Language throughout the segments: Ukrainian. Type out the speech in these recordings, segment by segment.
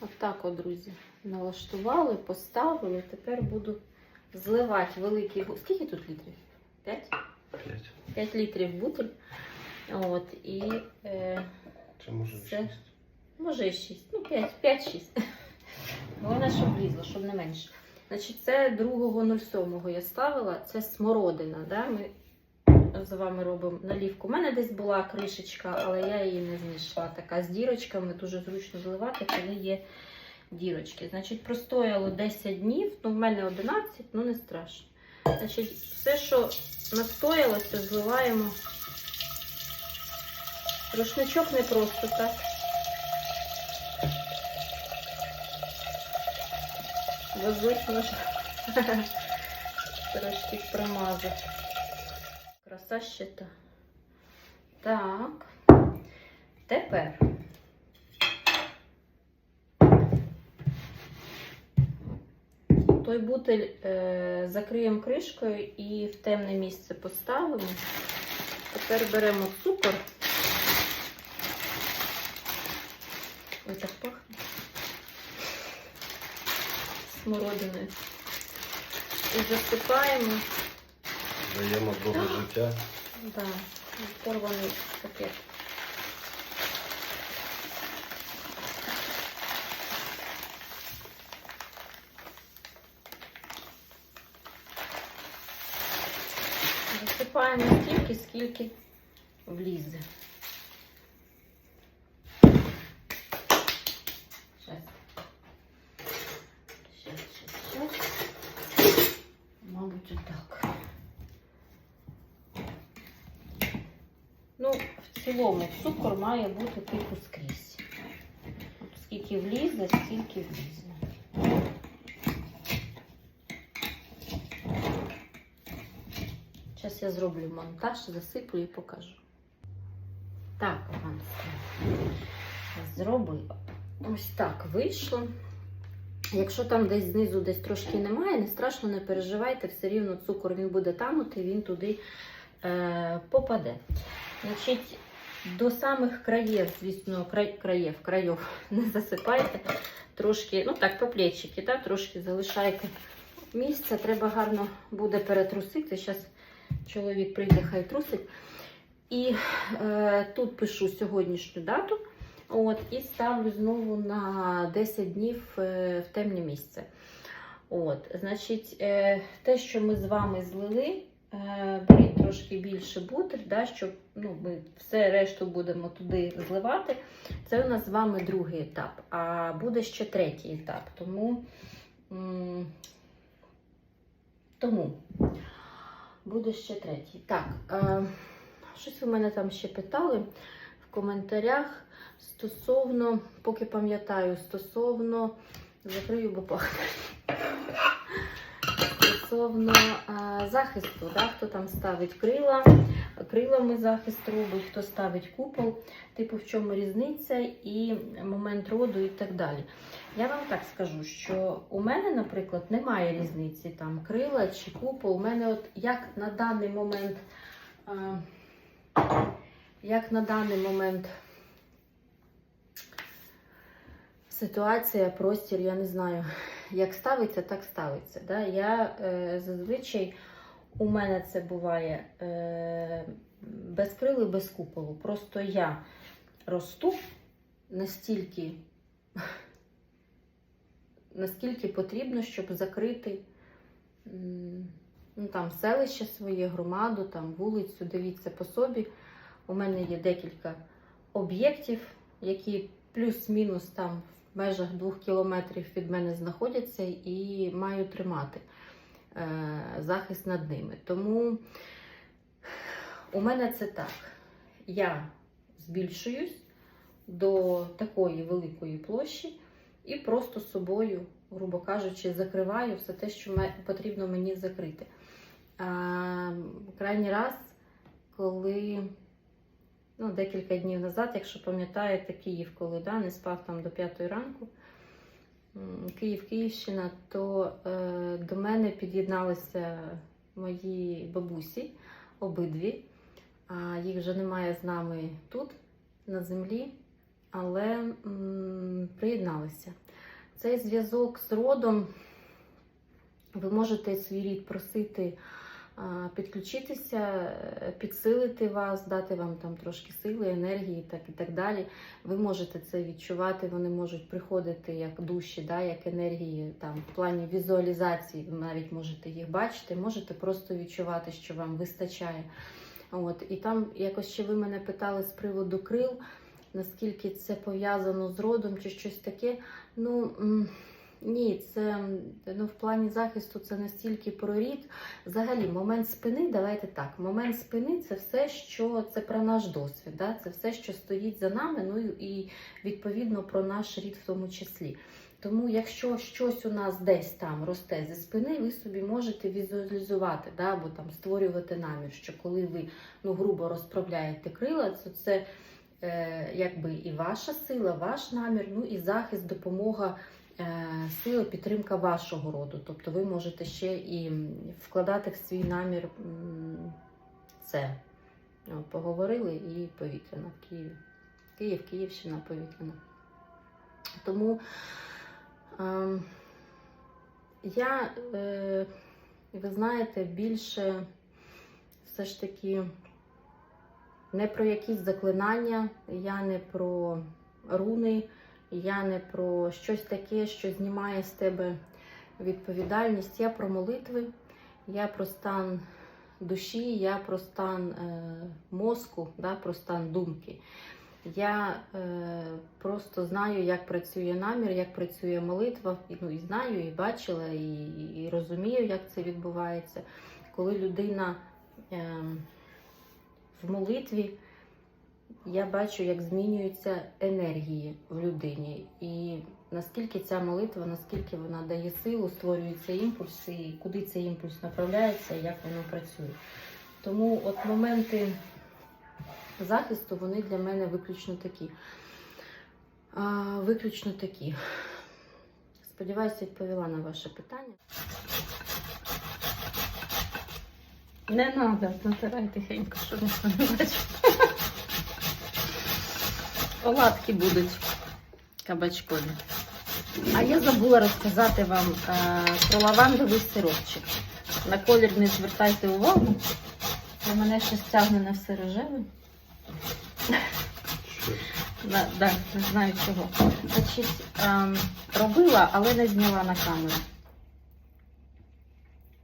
Отак, от, друзі, налаштували, поставили. Тепер буду зливати великий Скільки тут літрів? 5? П'ять. 5 літрів бутиль. От, і е, Чи може Це- шість? може і 6. Ну, 5, 5-6. Головне, щоб влізло, щоб не менше. Значить, це 2.07 я ставила, це смородина. Да? Ми з вами робимо налівку. У мене десь була кришечка, але я її не знайшла. Така з дірочками, дуже зручно зливати, коли є дірочки. Значить, простояло 10 днів, ну в мене 11, ну не страшно. Значить, все, що настоялося, зливаємо. Рушничок не просто так. Возить можна. Трошки промазати. Краса ще та. Так. Тепер. Той бутиль е, закриємо кришкою і в темне місце поставимо. Тепер беремо цукор. Ой, так пахне. Смородиною. І засипаємо. Даємо довге життя. Да, порваний пакет. Засипаємо стільки, скільки влізе. Мабуть, отак. Ну, в цілому цукор має бути типу скрізь. От скільки влізе, стільки влізе. Зараз я зроблю монтаж, засиплю і покажу. Так, зробила. Ось так вийшло. Якщо там десь знизу десь трошки немає, не страшно, не переживайте, все рівно цукор він буде танути, він туди е, попаде. Значить, до самих краєв, звісно, краєв, крайов не засипайте. Трошки, ну так, по плечики, так, трошки залишайте місце. Треба гарно буде перетрусити. Зараз чоловік прийде, хай трусить. І е, тут пишу сьогоднішню дату. От, і ставлю знову на 10 днів е, в темне місце. От, значить, е, те, що ми з вами злили, беріть трошки більше бутиль, да, щоб ну, ми все решту будемо туди зливати. Це у нас з вами другий етап, а буде ще третій етап. Тому, тому буде ще третій. Так, е, щось ви мене там ще питали в коментарях стосовно, поки пам'ятаю, стосовно закрию, бо пахне. Стосовно захисту, да, хто там ставить крила, крилами захист робить, хто ставить купол, типу в чому різниця і момент роду і так далі. Я вам так скажу, що у мене, наприклад, немає різниці там крила чи купол. У мене, от як на даний момент, як на даний момент ситуація, простір, я не знаю, як ставиться, так ставиться. Да? Я е, зазвичай у мене це буває е, без крили, без куполу. Просто я росту настільки, наскільки потрібно, щоб закрити ну, там, селище своє, громаду, там, вулицю. Дивіться по собі. У мене є декілька об'єктів, які плюс-мінус там в межах двох кілометрів від мене знаходяться і маю тримати е, захист над ними. Тому у мене це так. Я збільшуюсь до такої великої площі і просто собою, грубо кажучи, закриваю все те, що потрібно мені закрити. А, крайній раз, коли ну, декілька днів назад, якщо пам'ятаєте, Київ, коли да, не спав там до п'ятої ранку, Київ, Київщина, то е, до мене під'єдналися мої бабусі, обидві. А їх вже немає з нами тут, на землі, але м, приєдналися. цей зв'язок з родом ви можете свій рід просити підключитися, е, підсилити вас, дати вам там трошки сили, енергії так і так далі. Ви можете це відчувати, вони можуть приходити як душі, да, як енергії там, в плані візуалізації, ви навіть можете їх бачити, можете просто відчувати, що вам вистачає. От, і там якось ще ви мене питали з приводу крил, наскільки це пов'язано з родом чи щось таке. Ну ні, це ну, в плані захисту це настільки про рід. Взагалі, момент спини, давайте так. Момент спини це все, що це про наш досвід, да? це все, що стоїть за нами, ну і відповідно про наш рід в тому числі. Тому, якщо щось у нас десь там росте зі спини, ви собі можете візуалізувати, да, або там створювати намір, що коли ви ну, грубо розправляєте крила, то це е, якби і ваша сила, ваш намір, ну і захист, допомога, сила, підтримка вашого роду. Тобто ви можете ще і вкладати в свій намір це. Поговорили і повітряна в Києві. Київ, Київщина, повітряна. Тому ем, я, е, ви знаєте, більше все ж таки не про якісь заклинання, я не про руни, я не про щось таке, що знімає з тебе відповідальність. Я про молитви, я про стан душі, я про стан е, мозку, да, про стан думки. Я е, просто знаю, як працює намір, як працює молитва. Ну, і знаю, і бачила, і, і розумію, як це відбувається. Коли людина е, в молитві, я бачу, як змінюються енергії в людині. І наскільки ця молитва, наскільки вона дає силу, створюються імпульси, і куди цей імпульс направляється, і як воно працює. Тому от моменти захисту вони для мене виключно такі. А, виключно такі. Сподіваюся, відповіла на ваше питання. Не треба, натирай тихенько, щоб не бачив. Оладки будуть кабачкові. А я забула розказати вам е, про лавандовий сиропчик. На колір не звертайте увагу. У мене щось тягне на все рожеве. Да, да, не знаю чого. Значить, ем, робила, але не зняла на камеру.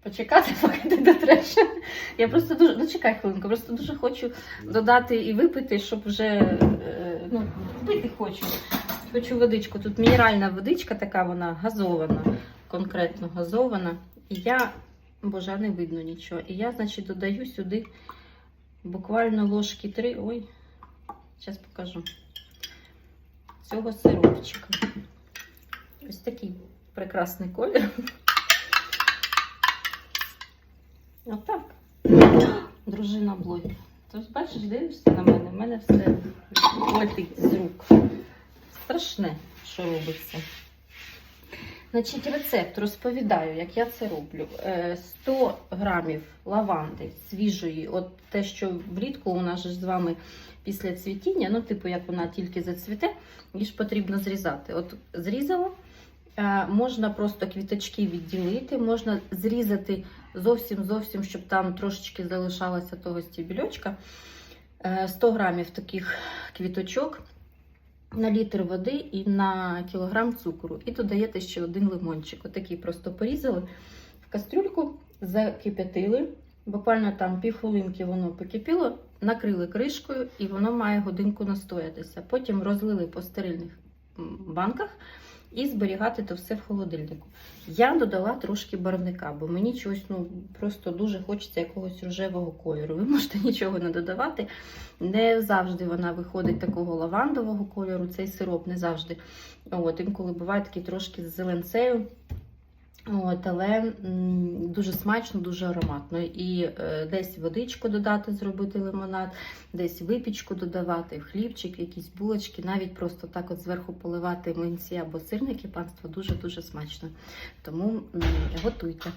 Почекати, поки ти дотреш. Я просто дуже. Ну чекай хвилинку, просто дуже хочу додати і випити, щоб вже е, пити хочу. Хочу водичку. Тут мінеральна водичка, така вона газована, конкретно газована. І я, боже, не видно нічого. І я, значить, додаю сюди буквально ложки три. Ой, зараз покажу. Цього сиропчика. Ось такий прекрасний колір. Отак. Дружина блогер. Тож бачиш, дивишся на мене, в мене все летить з рук. Страшне, що робиться. Значить, рецепт розповідаю, як я це роблю. Е, 100 грамів лаванди свіжої, от те, що влітку у нас ж з вами після цвітіння, ну, типу, як вона тільки зацвіте, її ж потрібно зрізати. От зрізала, е, можна просто квіточки відділити, можна зрізати зовсім зовсім, щоб там трошечки залишалося того стібільочка. Е, 100 грамів таких квіточок на літр води і на кілограм цукру. І додаєте ще один лимончик. Отакий просто порізали в кастрюльку, закип'ятили. Буквально там півхвилинки воно покипіло, накрили кришкою, і воно має годинку настоятися. Потім розлили по стерильних банках і зберігати то все в холодильнику. Я додала трошки барвника, бо мені чогось ну, просто дуже хочеться якогось рожевого кольору. Ви можете нічого не додавати. Не завжди вона виходить такого лавандового кольору, цей сироп не завжди. От, інколи буває такий трошки з зеленцею. От, але дуже смачно, дуже ароматно. І е, десь водичку додати, зробити лимонад, десь випічку додавати, в хлібчик, якісь булочки, навіть просто так от зверху поливати млинці або сирники, панство дуже-дуже смачно. Тому готуйте.